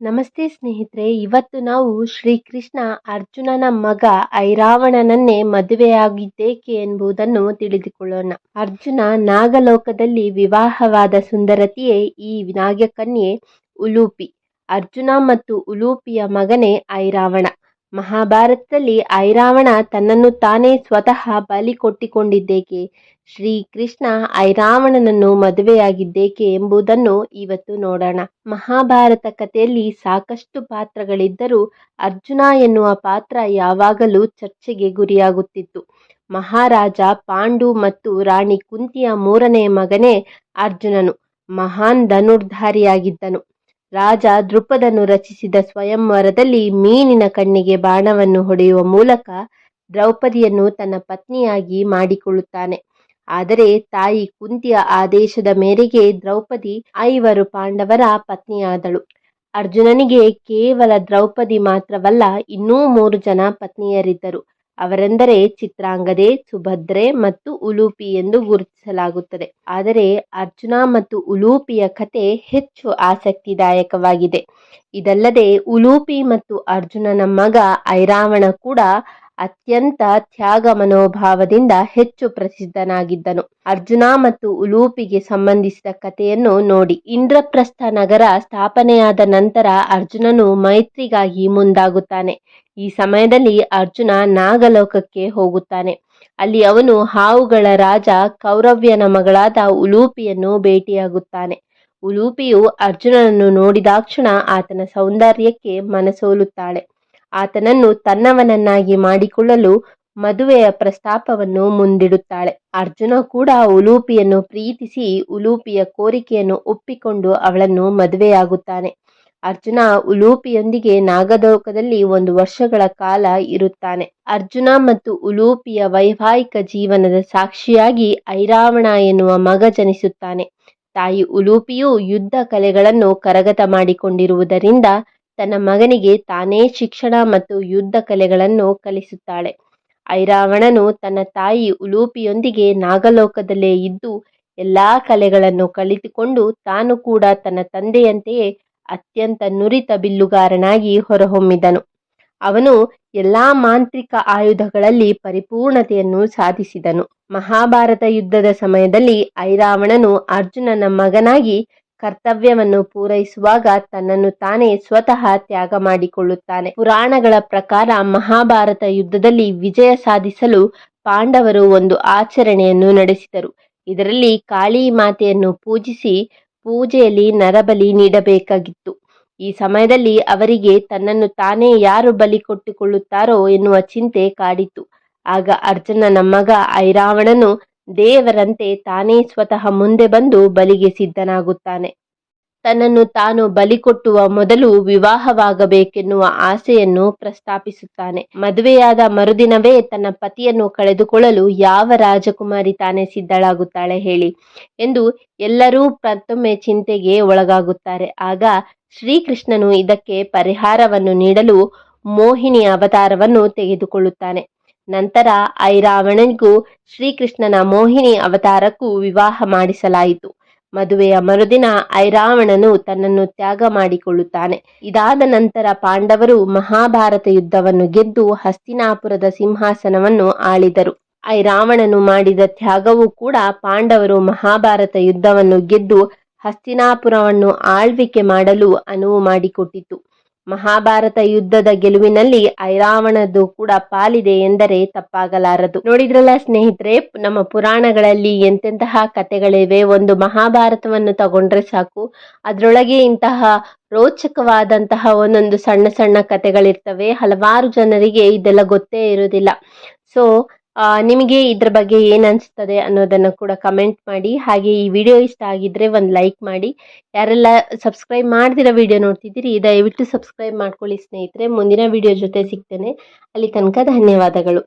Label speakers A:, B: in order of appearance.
A: ನಮಸ್ತೆ ಸ್ನೇಹಿತರೆ, ಇವತ್ತು ನಾವು ಶ್ರೀಕೃಷ್ಣ ಅರ್ಜುನನ ಮಗ ಐರಾವಣನನ್ನೇ ಮದುವೆಯಾಗಿದ್ದೇಕೆ ಎಂಬುದನ್ನು ತಿಳಿದುಕೊಳ್ಳೋಣ. ಅರ್ಜುನ ನಾಗಲೋಕದಲ್ಲಿ ವಿವಾಹವಾದ ಸುಂದರತಿಯೇ ಈ ನಾಗಕನ್ಯೆ ಉಲೂಪಿ. ಅರ್ಜುನ ಮತ್ತು ಉಲೂಪಿಯ ಮಗನೇ ಐರಾವಣ. ಮಹಾಭಾರತದಲ್ಲಿ ಐರಾವಣ ತನ್ನನ್ನು ತಾನೇ ಸ್ವತಃ ಬಲಿ ಕೊಟ್ಟಿಕೊಂಡಿದ್ದೇಕೆ? ಶ್ರೀಕೃಷ್ಣ ಐರಾವಣನನ್ನು ಮದುವೆಯಾಗಿದ್ದೇಕೆ ಎಂಬುದನ್ನು ಇವತ್ತು ನೋಡೋಣ. ಮಹಾಭಾರತ ಕಥೆಯಲ್ಲಿ ಸಾಕಷ್ಟು ಪಾತ್ರಗಳಿದ್ದರೂ ಅರ್ಜುನ ಎನ್ನುವ ಪಾತ್ರ ಯಾವಾಗಲೂ ಚರ್ಚೆಗೆ ಗುರಿಯಾಗುತ್ತಿತ್ತು. ಮಹಾರಾಜ ಪಾಂಡು ಮತ್ತು ರಾಣಿ ಕುಂತಿಯ ಮೂರನೇ ಮಗನೇ ಅರ್ಜುನನು. ಮಹಾನ್ ಧನುರ್ಧಾರಿಯಾಗಿದ್ದನು. ರಾಜ ದೃಪದನು ರಚಿಸಿದ ಸ್ವಯಂವರದಲ್ಲಿ ಮೀನಿನ ಕಣ್ಣಿಗೆ ಬಾಣವನ್ನು ಹೊಡೆಯುವ ಮೂಲಕ ದ್ರೌಪದಿಯನ್ನು ತನ್ನ ಪತ್ನಿಯಾಗಿ ಮಾಡಿಕೊಳ್ಳುತ್ತಾನೆ. ಆದರೆ ತಾಯಿ ಕುಂತಿಯ ಆದೇಶದ ಮೇರೆಗೆ ದ್ರೌಪದಿ ಐವರು ಪಾಂಡವರ ಪತ್ನಿಯಾದಳು. ಅರ್ಜುನನಿಗೆ ಕೇವಲ ದ್ರೌಪದಿ ಮಾತ್ರವಲ್ಲ, ಇನ್ನೂ ಮೂರು ಜನ ಪತ್ನಿಯರಿದ್ದರು. ಅವರೆಂದರೆ ಚಿತ್ರಾಂಗದೆ, ಸುಭದ್ರೆ ಮತ್ತು ಉಲೂಪಿ ಎಂದು ಗುರುತಿಸಲಾಗುತ್ತದೆ. ಆದರೆ ಅರ್ಜುನ ಮತ್ತು ಉಲೂಪಿಯ ಕತೆ ಹೆಚ್ಚು ಆಸಕ್ತಿದಾಯಕವಾಗಿದೆ. ಇದಲ್ಲದೆ ಉಲೂಪಿ ಮತ್ತು ಅರ್ಜುನನ ಮಗ ಐರಾವಣ ಕೂಡ ಅತ್ಯಂತ ತ್ಯಾಗ ಮನೋಭಾವದಿಂದ ಹೆಚ್ಚು ಪ್ರಸಿದ್ಧನಾಗಿದ್ದನು. ಅರ್ಜುನ ಮತ್ತು ಉಲೂಪಿಗೆ ಸಂಬಂಧಿಸಿದ ಕಥೆಯನ್ನು ನೋಡಿ. ಇಂದ್ರಪ್ರಸ್ಥ ನಗರ ಸ್ಥಾಪನೆಯಾದ ನಂತರ ಅರ್ಜುನನು ಮೈತ್ರಿಗಾಗಿ ಮುಂದಾಗುತ್ತಾನೆ. ಈ ಸಮಯದಲ್ಲಿ ಅರ್ಜುನ ನಾಗಲೋಕಕ್ಕೆ ಹೋಗುತ್ತಾನೆ. ಅಲ್ಲಿ ಅವನು ಹಾವುಗಳ ರಾಜ ಕೌರವ್ಯನ ಮಗಳಾದ ಉಲೂಪಿಯನ್ನು ಭೇಟಿಯಾಗುತ್ತಾನೆ. ಉಲೂಪಿಯು ಅರ್ಜುನನನ್ನು ನೋಡಿದಾಕ್ಷಣ ಆತನ ಸೌಂದರ್ಯಕ್ಕೆ ಮನಸೋಲುತ್ತಾಳೆ. ಆತನನ್ನು ತನ್ನವನನ್ನಾಗಿ ಮಾಡಿಕೊಳ್ಳಲು ಮದುವೆಯ ಪ್ರಸ್ತಾಪವನ್ನು ಮುಂದಿಡುತ್ತಾಳೆ. ಅರ್ಜುನ ಕೂಡ ಉಲೂಪಿಯನ್ನು ಪ್ರೀತಿಸಿ ಉಲೂಪಿಯ ಕೋರಿಕೆಯನ್ನು ಒಪ್ಪಿಕೊಂಡು ಅವಳನ್ನು ಮದುವೆಯಾಗುತ್ತಾನೆ. ಅರ್ಜುನ ಉಲೂಪಿಯೊಂದಿಗೆ ನಾಗದೋಕದಲ್ಲಿ ಒಂದು ವರ್ಷಗಳ ಕಾಲ ಇರುತ್ತಾನೆ. ಅರ್ಜುನ ಮತ್ತು ಉಲೂಪಿಯ ವೈವಾಹಿಕ ಜೀವನದ ಸಾಕ್ಷಿಯಾಗಿ ಐರಾವಣ ಎನ್ನುವ ಮಗ ಜನಿಸುತ್ತಾನೆ. ತಾಯಿ ಉಲೂಪಿಯು ಯುದ್ಧ ಕಲೆಗಳನ್ನು ಕರಗತ ಮಾಡಿಕೊಂಡಿರುವುದರಿಂದ ತನ್ನ ಮಗನಿಗೆ ತಾನೇ ಶಿಕ್ಷಣ ಮತ್ತು ಯುದ್ಧ ಕಲೆಗಳನ್ನು ಕಲಿಸುತ್ತಾಳೆ. ಐರಾವಣನು ತನ್ನ ತಾಯಿ ಉಲೂಪಿಯೊಂದಿಗೆ ನಾಗಲೋಕದಲ್ಲೇ ಇದ್ದು, ಎಲ್ಲಾ ಕಲೆಗಳನ್ನು ಕಲಿತುಕೊಂಡು ತಾನು ಕೂಡ ತನ್ನ ತಂದೆಯಂತೆಯೇ ಅತ್ಯಂತ ನುರಿತ ಬಿಲ್ಲುಗಾರನಾಗಿ ಹೊರಹೊಮ್ಮಿದನು. ಅವನು ಎಲ್ಲ ಮಾಂತ್ರಿಕ ಆಯುಧಗಳಲ್ಲಿ ಪರಿಪೂರ್ಣತೆಯನ್ನು ಸಾಧಿಸಿದನು. ಮಹಾಭಾರತ ಯುದ್ಧದ ಸಮಯದಲ್ಲಿ ಐರಾವಣನು ಅರ್ಜುನನ ಮಗನಾಗಿ ಕರ್ತವ್ಯವನ್ನು ಪೂರೈಸುವಾಗ ತನ್ನನ್ನು ತಾನೇ ಸ್ವತಃ ತ್ಯಾಗ ಮಾಡಿಕೊಳ್ಳುತ್ತಾನೆ. ಪುರಾಣಗಳ ಪ್ರಕಾರ ಮಹಾಭಾರತ ಯುದ್ಧದಲ್ಲಿ ವಿಜಯ ಸಾಧಿಸಲು ಪಾಂಡವರು ಒಂದು ಆಚರಣೆಯನ್ನು ನಡೆಸಿದರು. ಇದರಲ್ಲಿ ಕಾಳಿ ಮಾತೆಯನ್ನು ಪೂಜಿಸಿ ಪೂಜೆಯಲ್ಲಿ ನರಬಲಿ ನೀಡಬೇಕಾಗಿತ್ತು. ಈ ಸಮಯದಲ್ಲಿ ಅವರಿಗೆ ತನ್ನನ್ನು ತಾನೇ ಯಾರು ಬಲಿ ಕೊಟ್ಟುಕೊಳ್ಳುತ್ತಾರೋ ಎನ್ನುವ ಚಿಂತೆ ಕಾಡಿತು. ಆಗ ಅರ್ಜುನನ ಮಗ ಐರಾವಣನು ದೇವರಂತೆ ತಾನೇ ಸ್ವತಃ ಮುಂದೆ ಬಂದು ಬಲಿಗೆ ಸಿದ್ಧನಾಗುತ್ತಾನೆ. ತನ್ನನ್ನು ತಾನು ಬಲಿ ಕೊಟ್ಟುವ ಮೊದಲು ವಿವಾಹವಾಗಬೇಕೆನ್ನುವ ಆಸೆಯನ್ನು ಪ್ರಸ್ತಾಪಿಸುತ್ತಾನೆ. ಮದುವೆಯಾದ ಮರುದಿನವೇ ತನ್ನ ಪತಿಯನ್ನು ಕಳೆದುಕೊಳ್ಳಲು ಯಾವ ರಾಜಕುಮಾರಿ ತಾನೇ ಸಿದ್ಧಳಾಗುತ್ತಾಳೆ ಹೇಳಿ ಎಂದು ಎಲ್ಲರೂ ಮತ್ತೊಮ್ಮೆ ಚಿಂತೆಗೆ ಒಳಗಾಗುತ್ತಾರೆ. ಆಗ ಶ್ರೀಕೃಷ್ಣನು ಇದಕ್ಕೆ ಪರಿಹಾರವನ್ನು ನೀಡಲು ಮೋಹಿನಿ ಅವತಾರವನ್ನು ತೆಗೆದುಕೊಳ್ಳುತ್ತಾನೆ. ನಂತರ ಐರಾವಣನಿಗೂ ಶ್ರೀಕೃಷ್ಣನ ಮೋಹಿನಿ ಅವತಾರಕ್ಕೂ ವಿವಾಹ ಮಾಡಿಸಲಾಯಿತು. ಮದುವೆಯ ಮರುದಿನ ಐರಾವಣನು ತನ್ನನ್ನು ತ್ಯಾಗ ಮಾಡಿಕೊಳ್ಳುತ್ತಾನೆ. ಇದಾದ ನಂತರ ಪಾಂಡವರು ಮಹಾಭಾರತ ಯುದ್ಧವನ್ನು ಗೆದ್ದು ಹಸ್ತಿನಾಪುರದ ಸಿಂಹಾಸನವನ್ನು ಆಳಿದರು. ಐರಾವಣನು ಮಾಡಿದ ತ್ಯಾಗವೂ ಕೂಡ ಪಾಂಡವರು ಮಹಾಭಾರತ ಯುದ್ಧವನ್ನು ಗೆದ್ದು ಹಸ್ತಿನಾಪುರವನ್ನು ಆಳ್ವಿಕೆ ಮಾಡಲು ಅನುವು ಮಾಡಿಕೊಟ್ಟಿತು. ಮಹಾಭಾರತ ಯುದ್ಧದ ಗೆಲುವಿನಲ್ಲಿ ಐರಾವಣದ್ದು ಕೂಡ ಪಾಲಿದೆ ಎಂದರೆ ತಪ್ಪಾಗಲಾರದು. ನೋಡಿದ್ರಲ್ಲ ಸ್ನೇಹಿತರೆ, ನಮ್ಮ ಪುರಾಣಗಳಲ್ಲಿ ಎಂತೆಂತಹ ಕಥೆಗಳಿವೆ, ಒಂದು ಮಹಾಭಾರತವನ್ನು ತಗೊಂಡ್ರೆ ಸಾಕು. ಅದರೊಳಗೆ ಇಂತಹ ರೋಚಕವಾದಂತಹ ಒಂದೊಂದು ಸಣ್ಣ ಸಣ್ಣ ಕಥೆಗಳಿರ್ತವೆ. ಹಲವಾರು ಜನರಿಗೆ ಇದೆಲ್ಲ ಗೊತ್ತೇ ಇರೋದಿಲ್ಲ ಸೊ ನಿಮಗೆ ಇದ್ರ ಬಗ್ಗೆ ಏನು ಅನಿಸ್ತದೆ ಅನ್ನೋದನ್ನು ಕೂಡ ಕಮೆಂಟ್ ಮಾಡಿ. ಹಾಗೆ ಈ ವಿಡಿಯೋ ಇಷ್ಟ ಆಗಿದ್ರೆ ಒಂದು ಲೈಕ್ ಮಾಡಿ. ಯಾರೆಲ್ಲ ಸಬ್ಸ್ಕ್ರೈಬ್ ಮಾಡ್ದಿರೋ ವಿಡಿಯೋ ನೋಡ್ತಿದ್ದೀರಿ, ದಯವಿಟ್ಟು ಸಬ್ಸ್ಕ್ರೈಬ್ ಮಾಡ್ಕೊಳ್ಳಿ ಸ್ನೇಹಿತರೆ. ಮುಂದಿನ ವಿಡಿಯೋ ಜೊತೆ ಸಿಗ್ತೇನೆ. ಅಲ್ಲಿ ತನಕ ಧನ್ಯವಾದಗಳು.